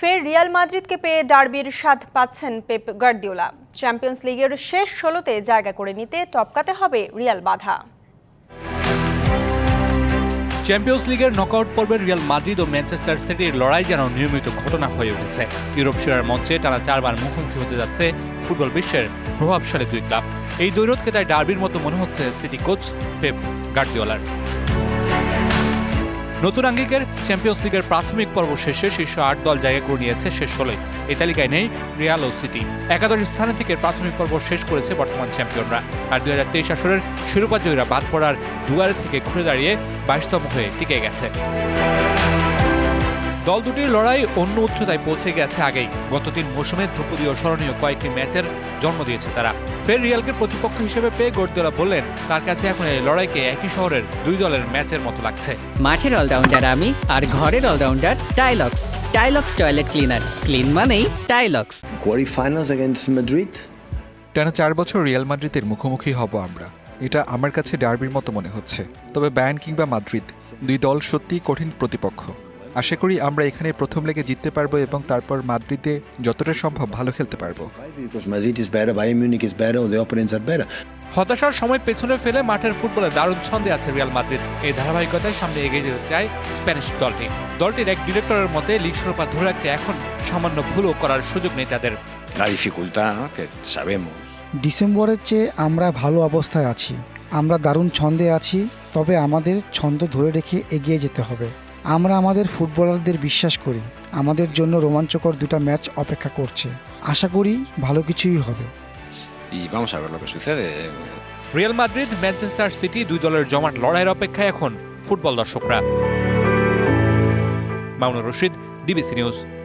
ফের রিয়াল মাদ্রিদকে পেয়ে ডার্বির স্বাদ পাচ্ছেন পেপ গার্দিওলা। চ্যাম্পিয়ন্স লিগের শেষ ষোলোতে জায়গা করে নিতে টপকাতে হবে রিয়াল বাধা। চ্যাম্পিয়ন্স লিগের নকআউট পর্বের রিয়াল মাদ্রিদ ও ম্যানচেস্টার সিটির লড়াই যেন নিয়মিত ঘটনা হয়ে উঠেছে। ইউরোপ সেরার মঞ্চে টানা চারবার মুখোমুখি হতে যাচ্ছে ফুটবল বিশ্বের প্রভাবশালী দুই ক্লাব। এই দৈরথকে তাই ডার্বির মতো মনে হচ্ছে সিটি কোচ পেপ গার্দিওলার। নতুন আঙ্গিকের চ্যাম্পিয়ন্স লিগের প্রাথমিক পর্ব শেষে শীর্ষ আট দল জায়গা করে নিয়েছে শেষ ষোলোয় এই তালিকায় নেই রিয়াল ও সিটি একাদশ স্থানে থেকে প্রাথমিক পর্ব শেষ করেছে বর্তমান চ্যাম্পিয়নরা আর দুই হাজার তেইশ আসরের শিরোপা জয়ীরা বাদ পড়ার দুয়ারে থেকে ঘুরে দাঁড়িয়ে বাইশতম হয়ে টিকে গেছে। দল দুটির লড়াই অন্য উচ্চতায় পৌঁছে গেছে আগেই। গত তিন মৌসুমে ধ্রুপদী ও স্মরণীয় কয়েকটি ম্যাচের জন্ম দিয়েছে তারা। ফের রিয়ালকে প্রতিপক্ষ হিসেবে পেয়ে গর্দিওলা বললেন তার কাছে এখন এই লড়াইকে একই শহরের দুই দলের ম্যাচের মতো লাগছে। মাঠের অলরাউন্ডার আমি আর ঘরের allrounder Tylox. Tylox toilet cleaner. Clean মানেই টাইলক্স। Quarterfinals against মাদ্রিদ টানা চার বছর রিয়াল মাদ্রিদের মুখোমুখি হব আমরা। এটা আমার কাছে ডার্বির মতো মনে হচ্ছে। তবে ব্যান কিংবা মাদ্রিদ দুই দল সত্যিই কঠিন প্রতিপক্ষ। আশা করি আমরা এখানে প্রথম লেগে জিততে পারব এবং তারপর মাদ্রিদে যতটা সম্ভব ভালো খেলতে পারব. হতাশার সময় পেছনে ফেলে মাঠের ফুটবলে দারুণ ছন্দে আছে রিয়াল মাদ্রিদ এই ধারাবাহিকতায় সামনে এগিয়ে যেতে চায় স্প্যানিশ দলটি। দলটির এক ডিরেক্টরের মতে লিগ শিরোপা ধরে রাখতে এখন সামান্য ভুলও করার সুযোগ নেই তাদের. ডিসেম্বরের চেয়ে আমরা ভালো অবস্থায় আছি। আমরা দারুণ ছন্দে আছি তবে আমাদের ছন্দ ধরে রেখে এগিয়ে যেতে হবে। আমরা আমাদের ফুটবলারদের বিশ্বাস করি আমাদের জন্য রোমাঞ্চকর দুটা ম্যাচ অপেক্ষা করছে। আশা করি ভালো কিছুই হবে। রিয়াল মাদ্রিদ ম্যানচেস্টার সিটি দুই দলের জমাট লড়াইয়ের অপেক্ষায় এখন ফুটবল দর্শকরা। Mamunur Rashid DBC news.